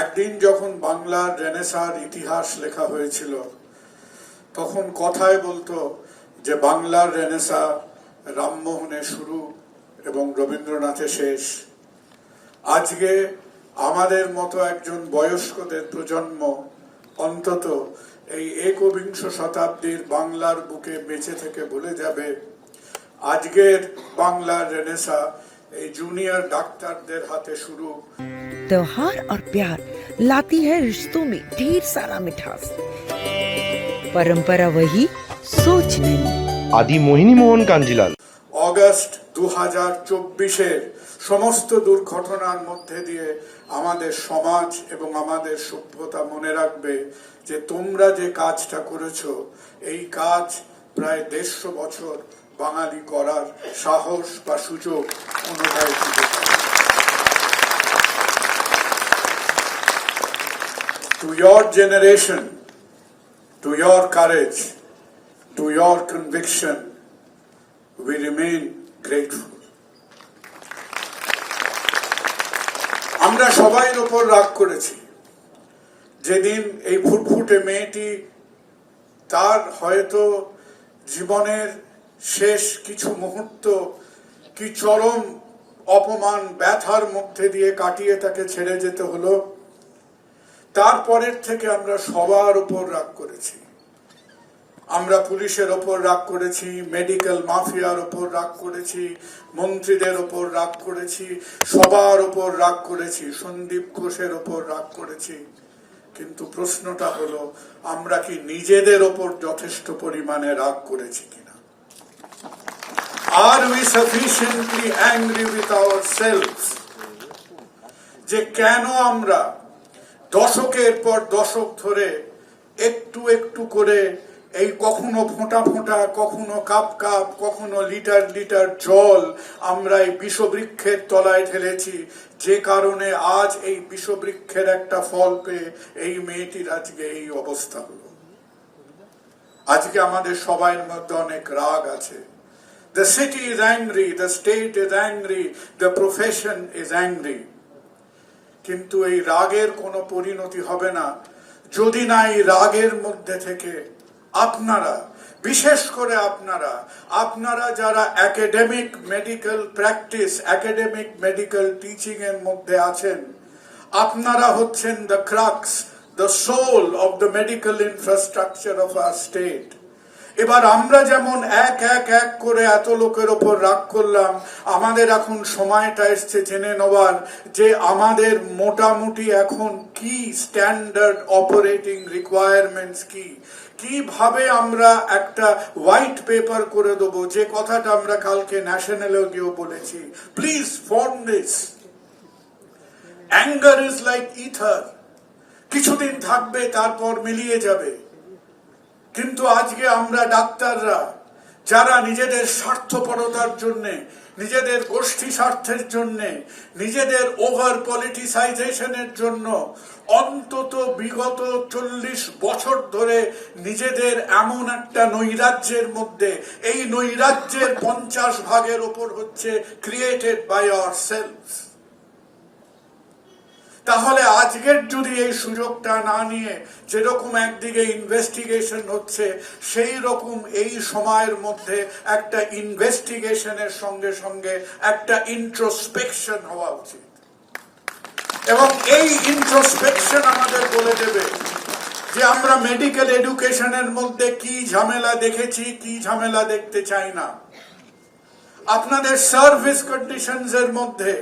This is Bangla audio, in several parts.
একদিন যখন বাংলার রেনেসার ইতিহাস লেখা হয়েছিল, তখন কথায় বলতো যে বাংলার রেনেসা রামমোহনে শুরু এবং রবীন্দ্রনাথে শেষ। আজকে আমাদের মতো একজন বয়স্কদের প্রজন্ম অন্তত এই একবিংশ শতাব্দীর বাংলার বুকে বেঁচে থেকে বলে যাবে, আজকের বাংলার রেনেসা এই জুনিয়র ডাক্তারদের হাতে শুরু त्योहार और प्यार लाती है रिश्तों में ढेर सारा मिठास परंपरा वही सोच नहीं আদি মোহিনী মোহন কাঞ্জিলাল অগস্ট দু হাজার চব্বিশের সমস্ত দুর্ঘটনার মধ্যে দিয়ে আমাদের সমাজ এবং আমাদের সভ্যতা মনে রাখবে যে তোমরা যে কাজটা করেছো এই কাজ প্রায় দেড়শো বছর বাঙালি করার সাহস বা সুযোগ অনুভব To your generation, to your courage, to your conviction, we remain grateful. আমরা সবাই ওপর রাগ করেছি যেদিন এই ফুটফুটে মেয়েটি তার হয়তো জীবনের শেষ কিছু মুহূর্ত কি চরম অপমান, ব্যথার মধ্যে দিয়ে কাটিয়ে তাকে ছেড়ে যেতে হলো। তারপরের থেকে আমরা সবার উপর রাগ করেছি। আমরা পুলিশের ওপর রাগ করেছি, মেডিকেল মাফিয়ার ওপর রাগ করেছি, মন্ত্রীদের ওপর রাগ করেছি, সবার ওপর রাগ করেছি, সন্দীপ ঘোষের ওপর রাগ করেছি। কিন্তু প্রশ্নটা হলো, আমরা কি নিজেদের ওপর যথেষ্ট পরিমাণে রাগ করেছি কিনা? আর we sufficiently angry with our self যে কেন আমরা দশকের পর দশক ধরে একটু একটু করে এই কখনো ফোঁটা ফোঁটা, কখনো কাপ কাপ, কখনো লিটার লিটার জল আমরা এই বিষবৃক্ষের তলায় ঢেলেছি, যে কারণে আজ এই বিষবৃক্ষের একটা ফল পেয়ে এই মেয়েটির আজকে এই অবস্থা হলো। আজকে আমাদের সবাইয়ের মধ্যে অনেক রাগ আছে। The city is angry, the state is angry, the profession is angry. কিন্তু এই রাগের কোনো পরিণতি হবে না যদি না এই রাগের মধ্যে থেকে আপনারা বিশেষ করে আপনারা আপনারা যারা academic medical practice academic medical teaching এর মধ্যে আছেন আপনারা হচ্ছেন the crux the soul of the medical infrastructure of our state এবার আমরা যেমন এক এক এক করে এত লোকের ওপর রাগ করলাম, আমাদের এখন সময়টা এসছে জেনে নেওয়ার যে আমাদের মোটামুটি এখন কি স্ট্যান্ডার্ড অপারেটিং রিকোয়ারমেন্টস কি? কীভাবে আমরা একটা হোয়াইট পেপার করে দেবো? যে কথাটা আমরা কালকে ন্যাশনালেও গিয়েও বলেছি। Please form this anger is like ether কিছুদিন থাকবে, তারপর মিলিয়ে যাবে। কিন্তু আজকে আমরা ডাক্তাররা, যারা নিজেদের স্বার্থপরতার জন্য, নিজেদের গোষ্ঠী স্বার্থের জন্য, নিজেদের ওভার পলিটিসাইজেশনের জন্য অন্তত বিগত চল্লিশ বছর ধরে নিজেদের এমন একটা নৈরাজ্যের মধ্যে, এই নৈরাজ্যের পঞ্চাশ ভাগের ওপর হচ্ছে ক্রিয়েটেড বাই আওয়ার সেলফ তাহলে আজকের যদি এই সুযোগটা না নিয়ে যেরকম একদিকে ইনভেস্টিগেশন হচ্ছে সেই রকম এই সময়ের মধ্যে একটা ইনভেস্টিগেশনের সঙ্গে সঙ্গে একটা ইন্ট্রোস্পেকশন হওয়া উচিত। এবং এই ইন্ট্রোস্পেকশন আমাদের বলে দেবে যে আমরা মেডিকেল এডুকেশনের মধ্যে কি ঝামেলা দেখেছি, কি ঝামেলা দেখতে চাই না। আপনাদের সার্ভিস কন্ডিশনস এর মধ্যে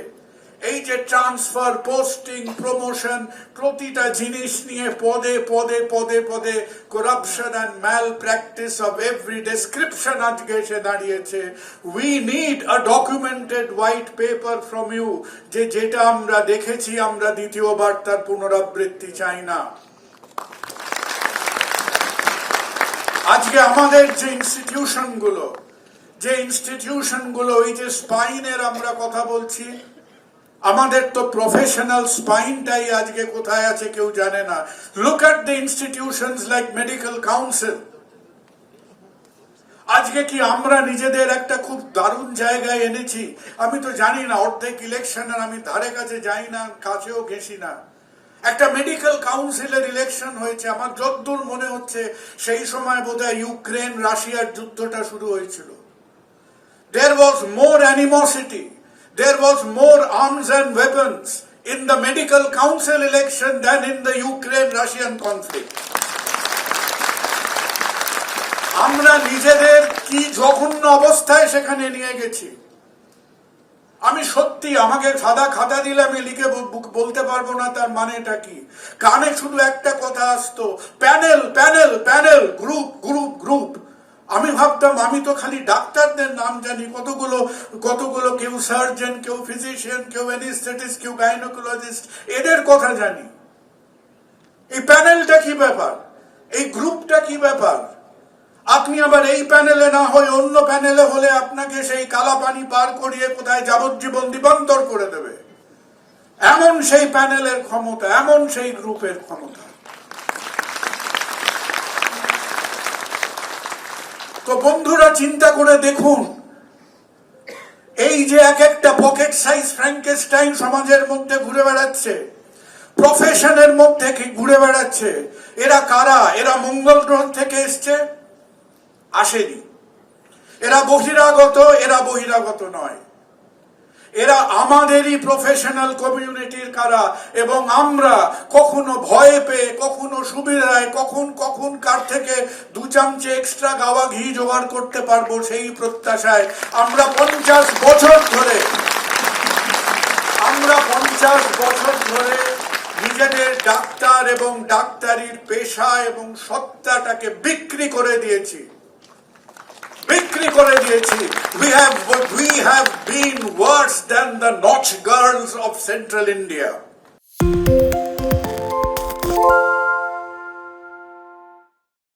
এই যে ট্রান্সফার পোস্টিং প্রমোশন প্রতিটা জিনিস নিয়ে পদে পদে পদে পদে corruption and mal practice of every description আজকে এসে দাঁড়িয়েছে। We need a documented white paper from you যে যেটা আমরা দেখেছি, আমরা দ্বিতীয়বার তার পুনরাবৃত্তি চাই না। আজকে আমাদের যে ইনস্টিটিউশনগুলো যে ইনস্টিটিউশনগুলো, এই যে স্পাইনের আমরা কথা বলছি আমাদের তো প্রফেশনাল স্পাইনটাই আজকে কোথায় আছে কেউ জানে না। Look at the institutions like medical council আজকে কি আমরা নিজেদের একটা খুব দারুণ জায়গায় এনেছি? আমি তো জানি না অর্ধেক ইলেকশনের আমি ধারে কাছে যাই না কাছেও ঘেঁষি না। একটা মেডিকেল কাউন্সিলের ইলেকশন হয়েছে আমার যদ্দূর মনে হচ্ছে সেই সময় বোধহয় ইউক্রেন রাশিয়ার যুদ্ধটা শুরু হয়েছিল। দেয়ার was more animosity, there was more arms and weapons in the medical council election than in the Ukraine-Russian conflict. আমরা নিজেদের কি জঘন্য অবস্থায় সেখানে নিয়ে গেছি আমি সত্যি আমাকে সাদা খাতা দিলে আমি লিখে বলতে পারব না তার মানেটা কি কানে শুধু একটা কথা আসতো, panel panel panel, group group ভাবতাম আমি তো খালি ডাক্তারদের নাম জানি। কতগুলো কতগুলো কেউ সার্জন, কেউ ফিজিশিয়ান, কেউ অ্যানিস্থেটিস্ট, কেউ গাইনোকোলজিস্ট, এদের কথা জানি। এই প্যানেলটা কি ব্যাপার? এই গ্রুপটা কি ব্যাপার? আপনি আবার এই প্যানেলে না হয়ে অন্য প্যানেলে হলে আপনাকে সেই কালা পানি পার করিয়ে কোথায় যাবজ্জীবন দিবান্তর করে দেবে। এমন সেই প্যানেলের ক্ষমতা, এমন সেই গ্রুপের ক্ষমতা। তো বন্ধুরা, চিন্তা করে দেখুন। এই যে এক একটা পকেট সাইজ ফ্র্যাঙ্কেস্টাইন সমাজের মধ্যে ঘুরে বেড়াচ্ছে প্রফেশনের মধ্যে ঘুরে বেড়াচ্ছে, এরা কারা? এরা মঙ্গল গ্রহ থেকে এসছে? আসেনি। এরা বহিরাগত এরা বহিরাগত নয়। এরা আমাদেরই প্রফেশনাল কমিউনিটির কারা এবং আমরা কখনো ভয়ে পেয়ে, কখনো সুবিধায়, কখন কখন কার থেকে দু চামচে এক্সট্রা গাওয়া ঘি জোগাড় করতে পারব সেই প্রত্যাশায় আমরা পঞ্চাশ বছর ধরে, আমরা পঞ্চাশ বছর ধরে নিজেদের ডাক্তার এবং ডাক্তারির পেশা এবং সত্তাটাকে বিক্রি করে দিয়েছি। বিক্রি করে দিয়েছি। We have, we have been worse than the notch girls of central India.